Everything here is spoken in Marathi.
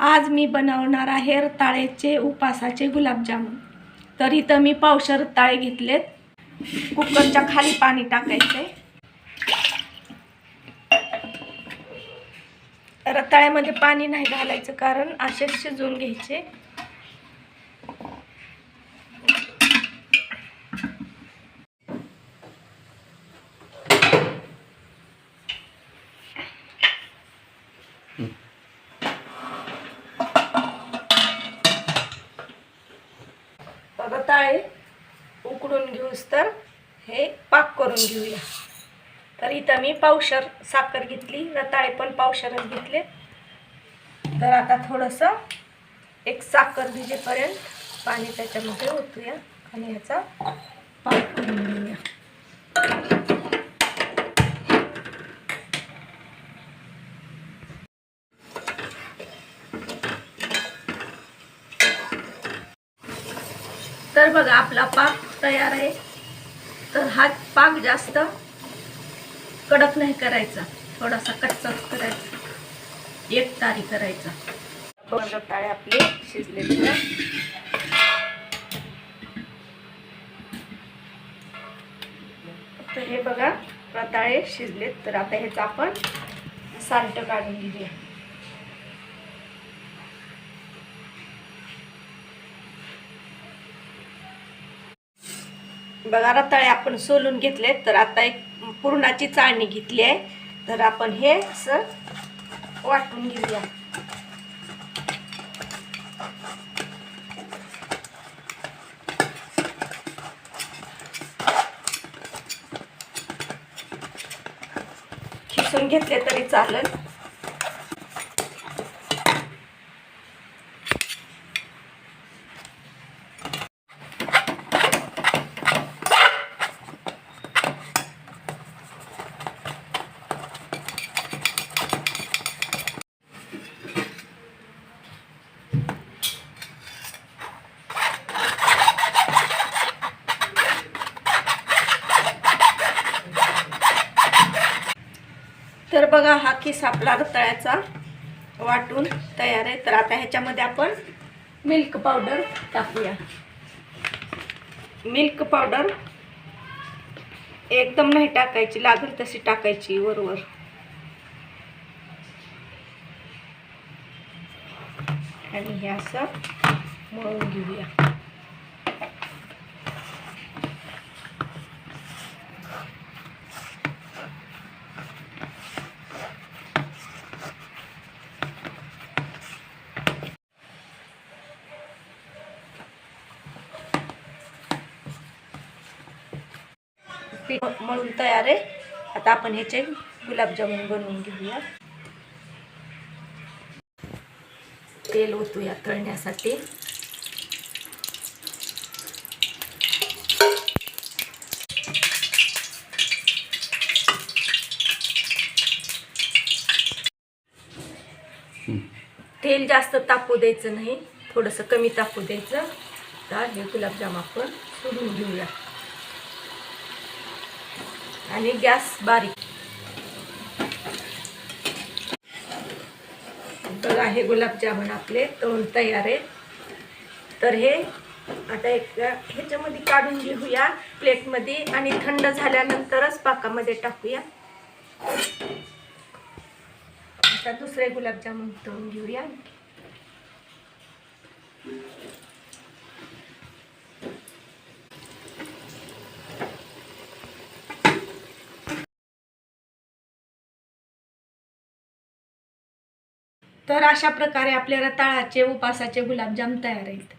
आज मी बनवणार आहे रताळ्याचे उपासाचे गुलाबजामुन. तर इथं मी पावशर रताळे घेतलेत. कुकरच्या खाली पाणी टाकायचे रताळ्यामध्ये पाणी नाही घालायचं कारण असेच शिजवून घ्यायचे. रताळे उकडून घेऊस तर हे पाक करून घेऊया. तर इथं मी पावशर साखर घेतली रताळे पण पावशरच घेतले. तर आता थोडंसं एक साखर भिजेपर्यंत पाणी त्याच्यामध्ये ओतूया आणि ह्याचा पाक करून घेऊया. तर बघा आपला पाक तयार आहे. तर हा पाक जास्त कडक नाही करायचा. थोडासा कच्चाच करायचा. एक तारी करायचा. रताळे आपले शिजलेले तर हे बघा रताळे शिजलेत. तर आता ह्याचं आपण साल्ट काढून घेऊया. बघा रताळे आपण सोलून घेतले तर आता एक पुरणाची चाळणी घेतली आहे. तर आपण हे असं वाटून घेऊया. खिसून घेतले तरी चालेल. तर बघा हा किस आपला रताळ्याचा वाटून तयार आहे. तर आता ह्याच्यामध्ये आपण मिल्क पावडर टाकूया. मिल्क पावडर एकदम नाही टाकायची लागेल तशी टाकायची वरवर. आणि हे असं मळून घेऊया. पीठ मळून तयार आहे. आता आपण ह्याचे गुलाबजामुन बनवून घेऊया. तेल ओतूया तळण्यासाठी. तेल जास्त तापू द्यायचं नाही. थोडंसं कमी तापू द्यायचं. तर हे गुलाबजाम आपण सोडून घेऊया. आणि गॅस बारीक. बघा हे गुलाबजामुन आपले तळून तयार आहेत तर हे आता एक ह्याच्यामध्ये काढून घेऊया प्लेटमध्ये आणि थंड झाल्यानंतरच पाकामध्ये टाकूया. आता दुसरे गुलाबजामुन तळून घेऊया. तर अशा प्रकारे आपल्या रताळाचे उपासाचे गुलाबजाम तयार आहेत.